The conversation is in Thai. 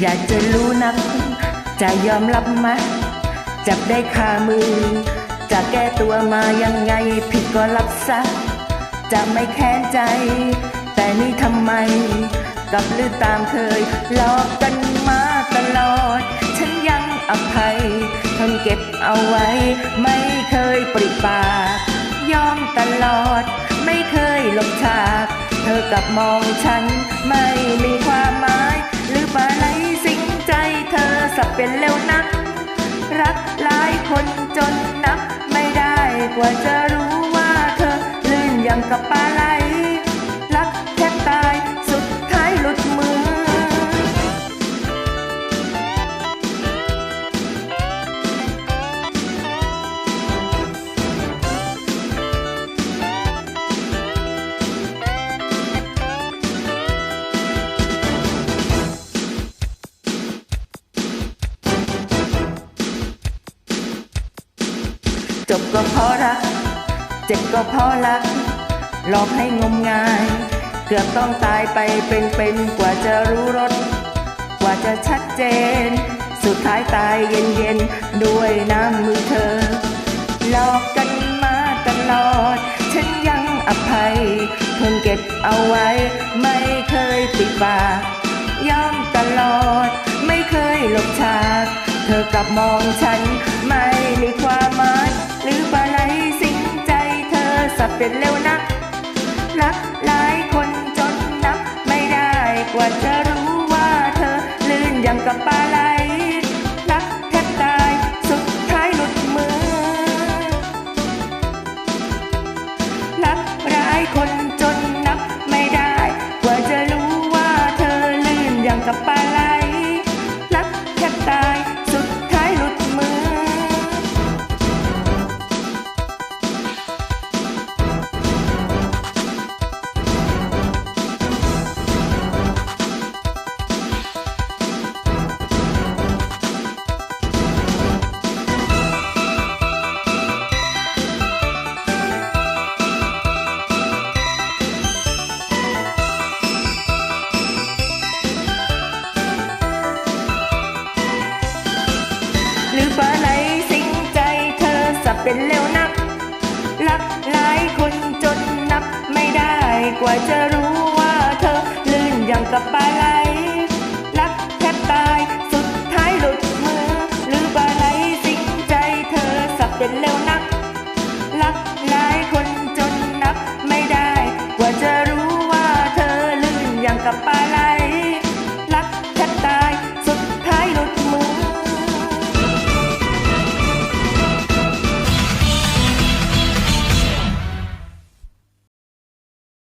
อยากจะรู้นัก จะยอมรับไหมจับได้คามือ จะแก้ตัวมายังไง ผิดก็รับซะ จะไม่แค้นใจ แต่นี่ทำไมกลับลือตามเคยหลอกกันมาตลอด ฉันยังอภัยทนเก็บเอาไว้ ไม่เคยปริปาก ยอมตลอด ไม่เคยหลบฉาก เธอกลับมองฉัน ไม่มีความหมาย หรือปลาไหลสิงใจเธอ สับเป็นเร็วนัก รักหลายคนจนนับไม่ได้กว่าจะรู้ว่าเธอลื่นอย่างกับปลา จบก็เพราะรัก เจ็บก็เพราะรัก หลอกให้งมงาย เกือบต้องตายไปเป็นๆกว่าจะรู้รสกว่าจะชัดเจน สุดท้ายตายเย็นๆด้วยน้ำมือเธอ หลอกกันมาตลอด ฉันยังอภัยทนเก็บเอาไว้ ไม่เคยปิดปากยอมตลอด ไม่เคยหลบฉาก เธอกลับมองฉันไม่ เป็นเร็วนัก รักหลายคนจนนับไม่ได้กว่าจะรู้ว่าเธอลื่นอย่างกับปลาไหลรักแทบตายสุดท้ายหลุดมือ รักหลายคน หรือปลาไหลสิงใจเธอสับเป็นเร็วนัก รักหลายคนจนนับไม่ได้กว่าจะรู้ว่าเธอลื่นอย่างกับปลาไหลรักแทบตายสุดท้ายหลุดมือ หรือปลาไหลสิงใจเธอสับเป็นเร็วนัก รักหลาย